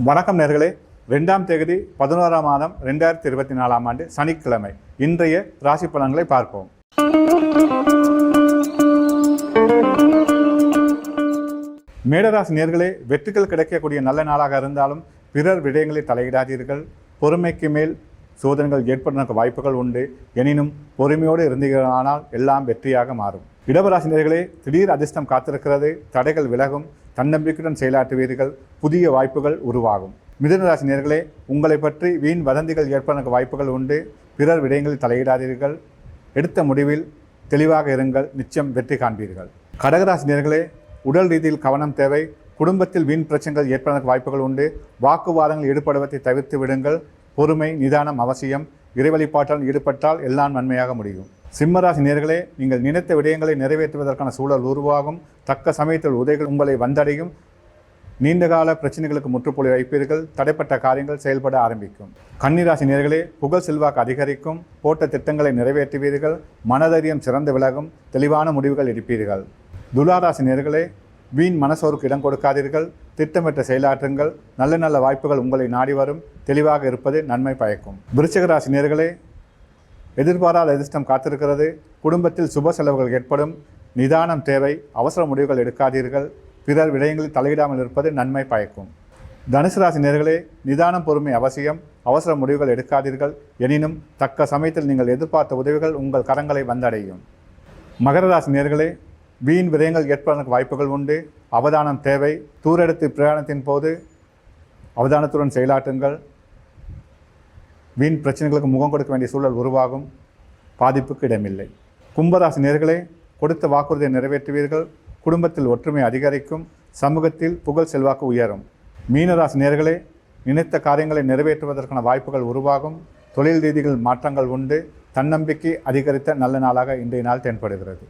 வணக்கம் நேர்களே. ரெண்டாம் தேதி பதினோராம் மாதம் ரெண்டாயிரத்தி இருபத்தி நாலாம் ஆண்டு சனிக்கிழமை. இன்றைய ராசி பலன்களை பார்ப்போம். மேடராசி நேர்களே வெற்றிகள் கிடைக்கக்கூடிய நல்ல நாளாக இருந்தாலும் பிறர் விடயங்களை தலையிடாதீர்கள். பொறுமைக்கு மேல் சோதனைகள் ஏற்படுவதற்கு வாய்ப்புகள் உண்டு. எனினும் பொறுமையோடு இருந்தீர்களானால் எல்லாம் வெற்றியாக மாறும். இடவராசினியர்களே திடீர் அதிர்ஷ்டம் காத்திருக்கிறது. தடைகள் விலகும். தன்னம்பிக்கையுடன் செயலாற்றுவீர்கள். புதிய வாய்ப்புகள் உருவாகும். மிதனராசி நேர்களே உங்களை பற்றி வீண் வதந்திகள் ஏற்பதற்கு வாய்ப்புகள் உண்டு. பிறர் விடயங்களில் தலையிடாதீர்கள். எடுத்த முடிவில் தெளிவாக இருங்கள். நிச்சயம் வெற்றி காண்பீர்கள். கடகராசி நேர்களே உடல் ரீதியில் கவனம் தேவை. குடும்பத்தில் வீண் பிரச்சனைகள் ஏற்பதற்கு வாய்ப்புகள் உண்டு. வாக்குவாதங்கள் ஈடுபடுவதை தவிர்த்து விடுங்கள். பொறுமை நிதானம் அவசியம். இறைவழிபாட்டால் ஈடுபட்டால் எல்லாம் நன்மையாக முடியும். சிம்மராசி நேர்களே நீங்கள் நினைத்த விடயங்களை நிறைவேற்றுவதற்கான சூழல் உருவாகும். தக்க சமயத்தில் உதைகள் உங்களை வந்தடையும். நீண்டகால பிரச்சனைகளுக்கு முற்றுப்புள்ளி வைப்பீர்கள். தடைப்பட்ட காரியங்கள் செயல்பட ஆரம்பிக்கும். கன்னிராசி நேர்களே புகழ் செல்வாக்கு அதிகரிக்கும். போட்ட திட்டங்களை நிறைவேற்றுவீர்கள். மனதைரியம் சிறந்து விலகும். தெளிவான முடிவுகள் எடுப்பீர்கள். துலாராசி நேர்களே வீண் மனசோருக்கு இடம் கொடுக்காதீர்கள். திட்டமிட்ட செயலாற்றுங்கள். நல்ல நல்ல வாய்ப்புகள் உங்களை நாடி வரும். தெளிவாக இருப்பது நன்மை பயக்கும். விருச்சகராசி நேர்களே எதிர்பாராத அதிர்ஷ்டம் காத்திருக்கிறது. குடும்பத்தில் சுப செலவுகள் ஏற்படும். நிதானம் தேவை அவசர முடிவுகள் எடுக்காதீர்கள். பிறர் விடயங்களில் தலையிடாமல் இருப்பது நன்மை பயக்கும். தனுசு ராசி நேர்களே நிதானம் பொறுமை அவசியம். அவசர முடிவுகள் எடுக்காதீர்கள். எனினும் தக்க சமயத்தில் நீங்கள் எதிர்பார்த்த உதவிகள் உங்கள் கரங்களை வந்தடையும். மகர ராசி நேர்களே வீண் விரயங்கள் ஏற்பதற்கு வாய்ப்புகள் உண்டு. அவதானம் தேவை. தூரெடுத்து பிரயாணத்தின் போது அவதானத்துடன் செயலாற்றுங்கள். வீண் பிரச்சனைகளுக்கு முகம் கொடுக்க வேண்டிய சூழல் உருவாகும். பாதிப்புக்கு இடமில்லை. கும்பராசி நேர்களே கொடுத்த வாக்குறுதியை நிறைவேற்றுவீர்கள். குடும்பத்தில் ஒற்றுமை அதிகரிக்கும். சமூகத்தில் புகழ் செல்வாக்கு உயரும். மீனராசி நேர்களே நினைத்த காரியங்களை நிறைவேற்றுவதற்கான வாய்ப்புகள் உருவாகும். தொழில் ரீதியில் மாற்றங்கள் உண்டு. தன்னம்பிக்கை அதிகரித்த நல்ல நாளாக இன்றைய நாள் தென்படுகிறது.